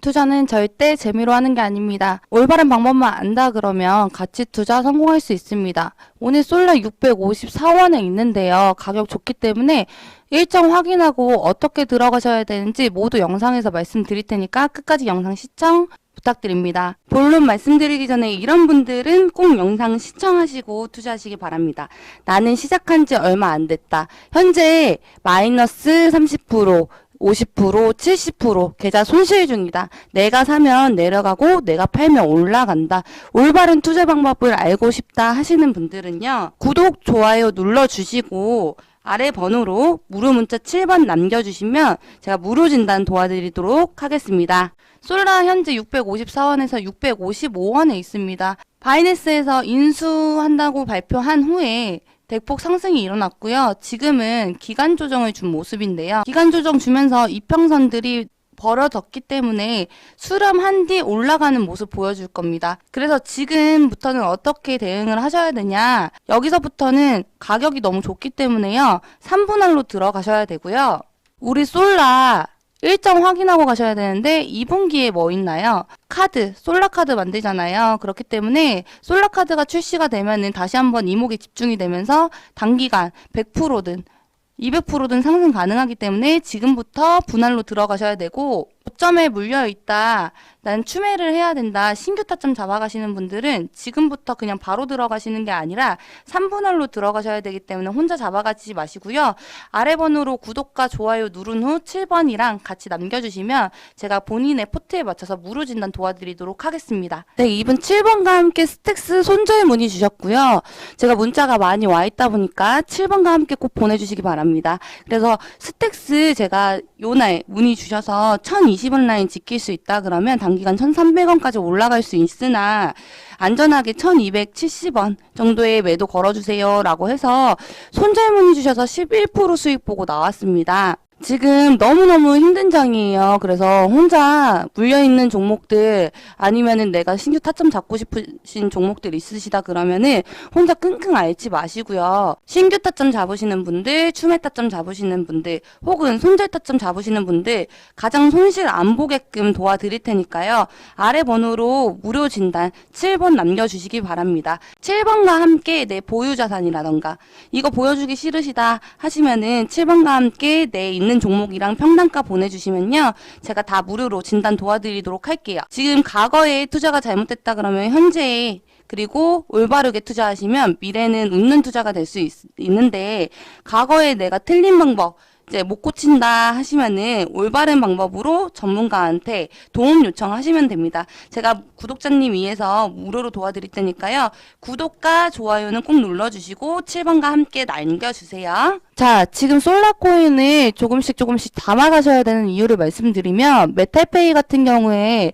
투자는 절대 재미로 하는 게 아닙니다. 올바른 방법만 안다 그러면 가치 투자 성공할 수 있습니다. 오늘 솔라 654원에 있는데요. 가격 좋기 때문에 일정 확인하고 어떻게 들어가셔야 되는지 모두 영상에서 말씀드릴 테니까 끝까지 영상 시청 부탁드립니다. 본론 말씀드리기 전에 이런 분들은 꼭 영상 시청하시고 투자하시기 바랍니다. 나는 시작한 지 얼마 안 됐다. 현재 마이너스 30%, 50%, 70% 계좌 손실 중이다. 내가 사면 내려가고 내가 팔면 올라간다. 올바른 투자 방법을 알고 싶다 하시는 분들은요. 구독, 좋아요 눌러주시고 아래 번호로 무료 문자 7번 남겨주시면 제가 무료 진단 도와드리도록 하겠습니다. 솔라 현재 654원에서 655원에 있습니다. 바이낸스에서 인수한다고 발표한 후에 대폭 상승이 일어났고요. 지금은 기간 조정을 준 모습인데요. 기간 조정 주면서 이평선들이 벌어졌기 때문에 수렴한 뒤 올라가는 모습 보여줄 겁니다. 그래서 지금부터는 어떻게 대응을 하셔야 되냐. 여기서부터는 가격이 너무 좋기 때문에요. 3분할로 들어가셔야 되고요. 우리 솔라 일정 확인하고 가셔야 되는데 2분기에 뭐 있나요? 카드, 솔라 카드 만들잖아요. 그렇기 때문에 솔라 카드가 출시가 되면은 다시 한번 이목이 집중이 되면서 단기간 100%든 200%든 상승 가능하기 때문에 지금부터 분할로 들어가셔야 되고 고점에 물려 있다. 난 추매를 해야 된다. 신규 타점 잡아가시는 분들은 지금부터 그냥 바로 들어가시는 게 아니라 3분할로 들어가셔야 되기 때문에 혼자 잡아가지 마시고요. 아래 번호로 구독과 좋아요 누른 후 7번이랑 같이 남겨주시면 제가 본인의 포트에 맞춰서 무료 진단 도와드리도록 하겠습니다. 네, 이분 7번과 함께 스택스 손절 문의 주셨고요. 제가 문자가 많이 와 있다 보니까 7번과 함께 꼭 보내주시기 바랍니다. 그래서 스택스 제가 요날 문의 주셔서 1020원 라인 지킬 수 있다 그러면 단기간 1300원까지 올라갈 수 있으나 안전하게 1270원 정도의 매도 걸어주세요 라고 해서 손절 문의 주셔서 11% 수익 보고 나왔습니다. 지금 너무너무 힘든 장이에요. 그래서 혼자 물려있는 종목들 아니면은 내가 신규 타점 잡고 싶으신 종목들 있으시다 그러면은 혼자 끙끙 앓지 마시고요. 신규 타점 잡으시는 분들, 추매 타점 잡으시는 분들, 혹은 손절 타점 잡으시는 분들 가장 손실 안 보게끔 도와드릴 테니까요. 아래 번호로 무료 진단 7번 남겨주시기 바랍니다. 7번과 함께 내 보유 자산이라던가 이거 보여주기 싫으시다 하시면은 7번과 함께 내 있는 종목이랑 평단가 보내주시면요. 제가 다 무료로 진단 도와드리도록 할게요. 지금 과거에 투자가 잘못됐다 그러면 현재에 그리고 올바르게 투자하시면 미래는 웃는 투자가 될 수 있는데 과거에 내가 틀린 방법 이제 못 고친다 하시면은 올바른 방법으로 전문가한테 도움 요청하시면 됩니다. 제가 구독자님 위해서 무료로 도와드릴 테니까요. 구독과 좋아요는 꼭 눌러주시고 7번과 함께 남겨주세요. 자, 지금 솔라코인을 조금씩 조금씩 담아가셔야 되는 이유를 말씀드리면 메탈페이 같은 경우에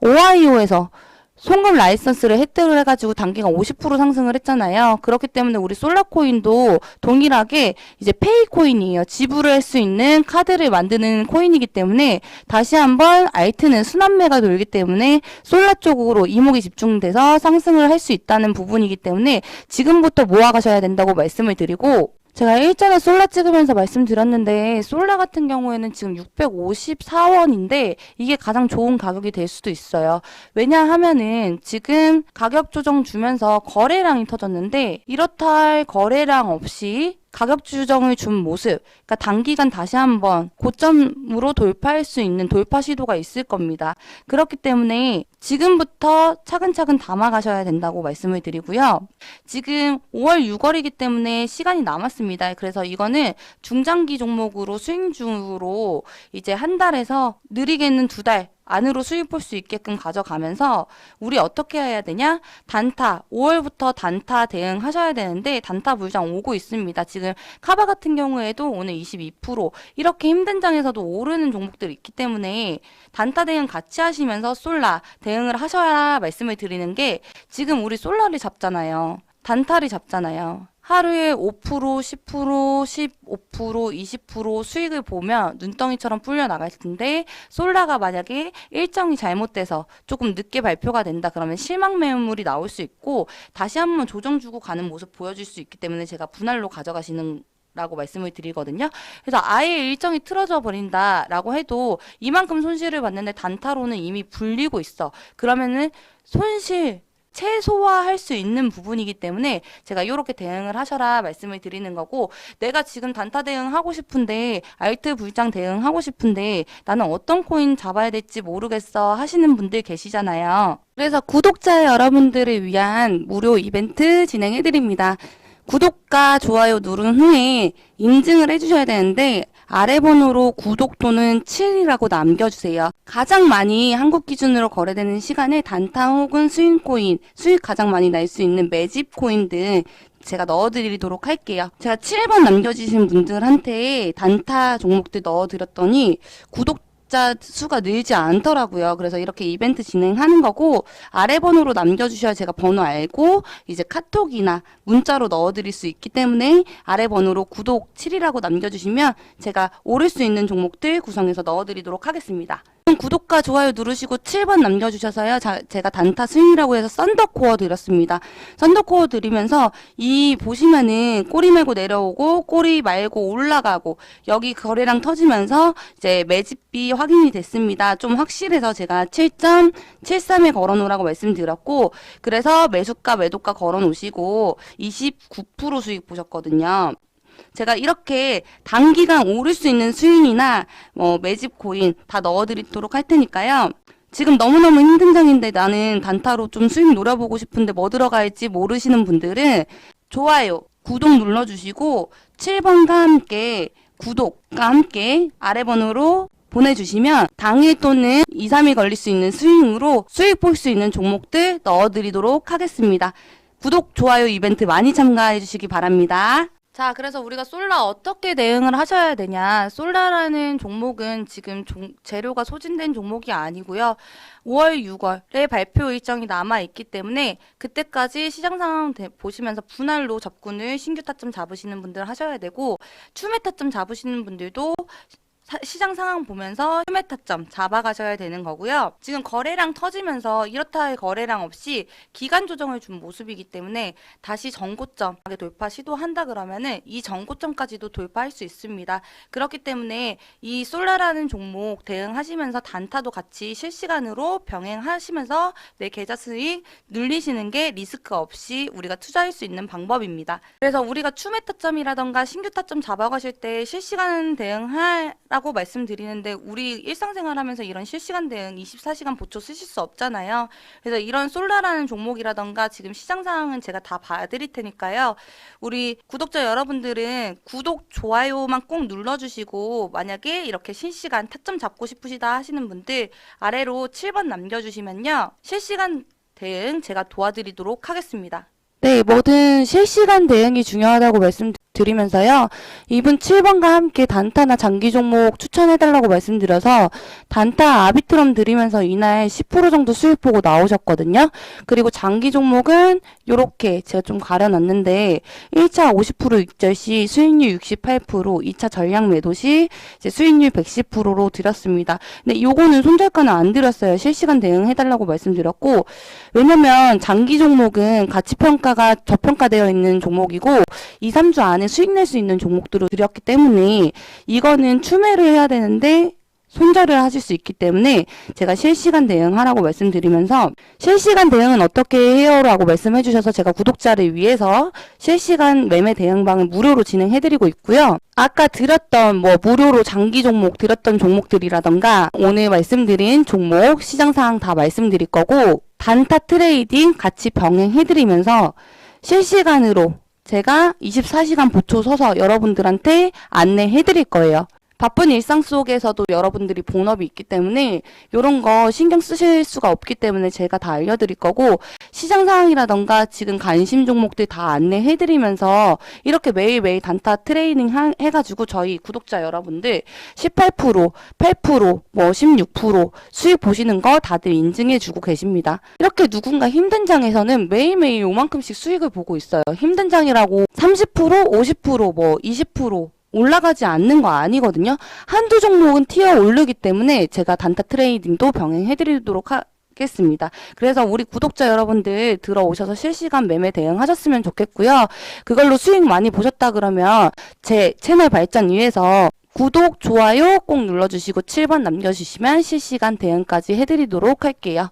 오하이오에서 송금 라이선스를 획득을 해가지고 단기간 50% 상승을 했잖아요. 그렇기 때문에 우리 솔라코인도 동일하게 이제 페이코인이에요. 지불을 할 수 있는 카드를 만드는 코인이기 때문에 다시 한번 알트는 순환매가 돌기 때문에 솔라 쪽으로 이목이 집중돼서 상승을 할 수 있다는 부분이기 때문에 지금부터 모아가셔야 된다고 말씀을 드리고 제가 일전에 솔라 찍으면서 말씀드렸는데 솔라 같은 경우에는 지금 654원인데 이게 가장 좋은 가격이 될 수도 있어요. 왜냐하면은 지금 가격 조정 주면서 거래량이 터졌는데 이렇다 할 거래량 없이 가격 조정을 준 모습, 그러니까 단기간 다시 한번 고점으로 돌파할 수 있는 돌파 시도가 있을 겁니다. 그렇기 때문에 지금부터 차근차근 담아가셔야 된다고 말씀을 드리고요. 지금 5월, 6월이기 때문에 시간이 남았습니다. 그래서 이거는 중장기 종목으로 수익주로 이제 한 달에서 느리게는 두 달, 안으로 수입 볼수 있게끔 가져가면서 우리 어떻게 해야 되냐? 단타 5월부터 단타 대응하셔야 되는데 단타 물량 오고 있습니다. 지금 카바 같은 경우에도 오늘 22% 이렇게 힘든 장에서도 오르는 종목들이 있기 때문에 단타 대응 같이 하시면서 솔라 대응을 하셔야 말씀을 드리는 게 지금 우리 솔라를 잡잖아요. 단타를 잡잖아요. 하루에 5%, 10%, 15%, 20% 수익을 보면 눈덩이처럼 풀려 나갈 텐데 솔라가 만약에 일정이 잘못돼서 조금 늦게 발표가 된다 그러면 실망 매물이 나올 수 있고 다시 한번 조정 주고 가는 모습 보여줄 수 있기 때문에 제가 분할로 가져가시는 라고 말씀을 드리거든요. 그래서 아예 일정이 틀어져 버린다라고 해도 이만큼 손실을 봤는데 단타로는 이미 불리고 있어. 그러면은 손실 최소화할 수 있는 부분이기 때문에 제가 이렇게 대응을 하셔라 말씀을 드리는 거고 내가 지금 단타 대응하고 싶은데 알트 불장 대응하고 싶은데 나는 어떤 코인 잡아야 될지 모르겠어 하시는 분들 계시잖아요. 그래서 구독자 여러분들을 위한 무료 이벤트 진행해 드립니다. 구독과 좋아요 누른 후에 인증을 해주셔야 되는데 아래 번호로 구독 또는 7이라고 남겨주세요. 가장 많이 한국 기준으로 거래되는 시간에 단타 혹은 스윙 코인, 수익 가장 많이 날 수 있는 매집 코인 등 제가 넣어드리도록 할게요. 제가 7번 남겨주신 분들한테 단타 종목들 넣어드렸더니 구독 자 수가 늘지 않더라고요. 그래서 이렇게 이벤트 진행하는 거고 아래 번호로 남겨주셔야 제가 번호 알고 이제 카톡이나 문자로 넣어드릴 수 있기 때문에 아래 번호로 구독 7이라고 남겨주시면 제가 오를 수 있는 종목들 구성해서 넣어드리도록 하겠습니다. 구독과 좋아요 누르시고 7번 남겨주셔서요. 자, 제가 단타 스윙이라고 해서 썬더코어 드렸습니다. 썬더코어 드리면서 이 보시면은 꼬리 말고 내려오고 꼬리 말고 올라가고 여기 거래량 터지면서 이제 매집비 확인이 됐습니다. 좀 확실해서 제가 7.73에 걸어놓으라고 말씀드렸고 그래서 매수가 매도가 걸어놓으시고 29% 수익 보셨거든요. 제가 이렇게 단기간 오를 수 있는 스윙이나 뭐 매집 코인 다 넣어드리도록 할 테니까요. 지금 너무너무 힘든 장인데 나는 단타로 좀 수익 노려보고 싶은데 뭐 들어갈지 모르시는 분들은 좋아요, 구독 눌러주시고 7번과 함께 구독과 함께 아래 번호로 보내주시면 당일 또는 2, 3일 걸릴 수 있는 스윙으로 수익 볼 수 있는 종목들 넣어드리도록 하겠습니다. 구독, 좋아요 이벤트 많이 참가해 주시기 바랍니다. 자, 그래서 우리가 솔라 어떻게 대응을 하셔야 되냐. 솔라라는 종목은 지금 종- 재료가 소진된 종목이 아니고요. 5월, 6월에 발표 일정이 남아 있기 때문에 그때까지 시장 상황 대- 보시면서 분할로 접근을 신규 타점 잡으시는 분들 하셔야 되고 추매 타점 잡으시는 분들도 사- 시장 상황 보면서 추매 타점 잡아가셔야 되는 거고요. 지금 거래량 터지면서 이렇다 할 거래량 없이 기간 조정을 준 모습이기 때문에 다시 전고점 돌파 시도한다 그러면은 이 전고점까지도 돌파할 수 있습니다. 그렇기 때문에 이 솔라라는 종목 대응하시면서 단타도 같이 실시간으로 병행하시면서 내 계좌 수익 늘리시는 게 리스크 없이 우리가 투자할 수 있는 방법입니다. 그래서 우리가 추매 타점이라던가 신규 타점 잡아가실 때 실시간 대응하 라고 말씀드리는데 우리 일상생활 하면서 이런 실시간 대응 24시간 보초 쓰실 수 없잖아요. 그래서 이런 솔라라는 종목이라던가 지금 시장 상황은 제가 다 봐드릴 테니까요. 우리 구독자 여러분들은 구독, 좋아요만 꼭 눌러주시고 만약에 이렇게 실시간 타점 잡고 싶으시다 하시는 분들 아래로 7번 남겨주시면요. 실시간 대응 제가 도와드리도록 하겠습니다. 네, 뭐든 실시간 대응이 중요하다고 말씀드 리면서요. 이분 7번과 함께 단타나 장기 종목 추천해달라고 말씀드려서 단타 아비트럼 드리면서 이날 10% 정도 수익 보고 나오셨거든요. 그리고 장기 종목은 요렇게 제가 좀 가려놨는데 1차 50% 익절 시 수익률 68%, 2차 전량 매도 시 수익률 110%로 드렸습니다. 근데 요거는 손절가는 안 드렸어요. 실시간 대응해달라고 말씀드렸고 왜냐면 장기 종목은 가치 평가가 저평가되어 있는 종목이고 2, 3주 안에 수익 낼 수 있는 종목들을 드렸기 때문에 이거는 추매를 해야 되는데 손절을 하실 수 있기 때문에 제가 실시간 대응하라고 말씀드리면서 실시간 대응은 어떻게 해요 라고 말씀해 주셔서 제가 구독자를 위해서 실시간 매매 대응방을 무료로 진행해 드리고 있고요. 아까 드렸던 뭐 무료로 장기 종목 드렸던 종목들이라던가 오늘 말씀드린 종목 시장 상황 다 말씀드릴 거고 단타 트레이딩 같이 병행해 드리면서 실시간으로 제가 24시간 보초 서서 여러분들한테 안내해 드릴 거예요. 바쁜 일상 속에서도 여러분들이 본업이 있기 때문에 이런 거 신경 쓰실 수가 없기 때문에 제가 다 알려드릴 거고 시장 상황이라던가 지금 관심 종목들 다 안내해 드리면서 이렇게 매일매일 단타 트레이닝 하- 해가지고 저희 구독자 여러분들 18%, 8%, 뭐 16% 수익 보시는 거 다들 인증해 주고 계십니다. 이렇게 누군가 힘든 장에서는 매일매일 요만큼씩 수익을 보고 있어요. 힘든 장이라고 30%, 50%, 뭐 20% 올라가지 않는 거 아니거든요. 한두 종목은 티어 오르기 때문에 제가 단타 트레이딩도 병행해드리도록 하, 좋겠습니다. 그래서 우리 구독자 여러분들 들어오셔서 실시간 매매 대응하셨으면 좋겠고요. 그걸로 수익 많이 보셨다 그러면 제 채널 발전 위해서 구독, 좋아요 꼭 눌러주시고 7번 남겨주시면 실시간 대응까지 해드리도록 할게요.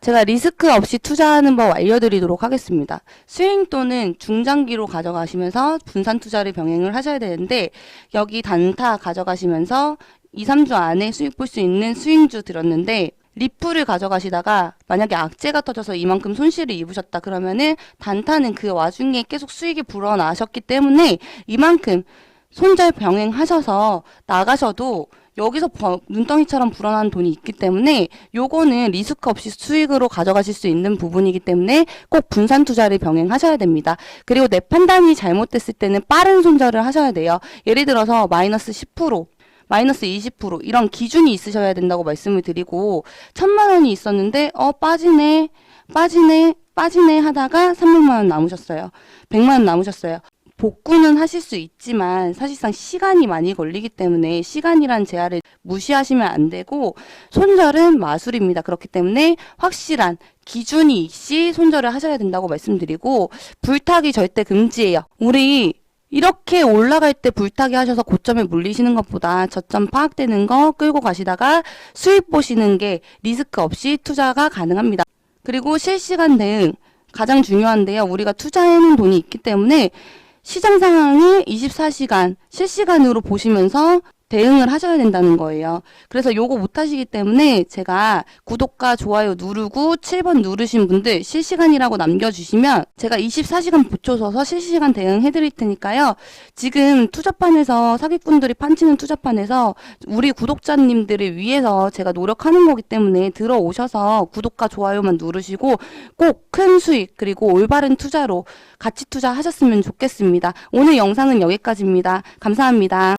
제가 리스크 없이 투자하는 법 알려드리도록 하겠습니다. 스윙 또는 중장기로 가져가시면서 분산 투자를 병행을 하셔야 되는데 여기 단타 가져가시면서 2, 3주 안에 수익 볼 수 있는 스윙주 들었는데 리플을 가져가시다가 만약에 악재가 터져서 이만큼 손실을 입으셨다 그러면은 단타는 그 와중에 계속 수익이 불어나셨기 때문에 이만큼 손절 병행하셔서 나가셔도 여기서 버- 눈덩이처럼 불어나는 돈이 있기 때문에 요거는 리스크 없이 수익으로 가져가실 수 있는 부분이기 때문에 꼭 분산 투자를 병행하셔야 됩니다. 그리고 내 판단이 잘못됐을 때는 빠른 손절을 하셔야 돼요. 예를 들어서 마이너스 10%, 마이너스 20% 이런 기준이 있으셔야 된다고 말씀을 드리고 천만 원이 있었는데 어 빠지네, 빠지네, 빠지네 하다가 300만 원 남으셨어요. 100만 원 남으셨어요. 복구는 하실 수 있지만 사실상 시간이 많이 걸리기 때문에 시간이란 제한을 무시하시면 안 되고 손절은 마술입니다. 그렇기 때문에 확실한 기준이 있이 손절을 하셔야 된다고 말씀드리고 불타기 절대 금지예요. 우리 이렇게 올라갈 때 불타기 하셔서 고점에 물리시는 것보다 저점 파악되는 거 끌고 가시다가 수익 보시는 게 리스크 없이 투자가 가능합니다. 그리고 실시간 대응 가장 중요한데요. 우리가 투자해놓은 돈이 있기 때문에 시장 상황을 24시간 실시간으로 보시면서 대응을 하셔야 된다는 거예요. 그래서 요거 못 하시기 때문에 제가 구독과 좋아요 누르고 7번 누르신 분들 실시간이라고 남겨주시면 제가 24시간 보초서서 실시간 대응해 드릴 테니까요. 지금 투자판에서 사기꾼들이 판치는 투자판에서 우리 구독자님들을 위해서 제가 노력하는 거기 때문에 들어오셔서 구독과 좋아요만 누르시고 꼭 큰 수익 그리고 올바른 투자로 같이 투자하셨으면 좋겠습니다. 오늘 영상은 여기까지입니다. 감사합니다.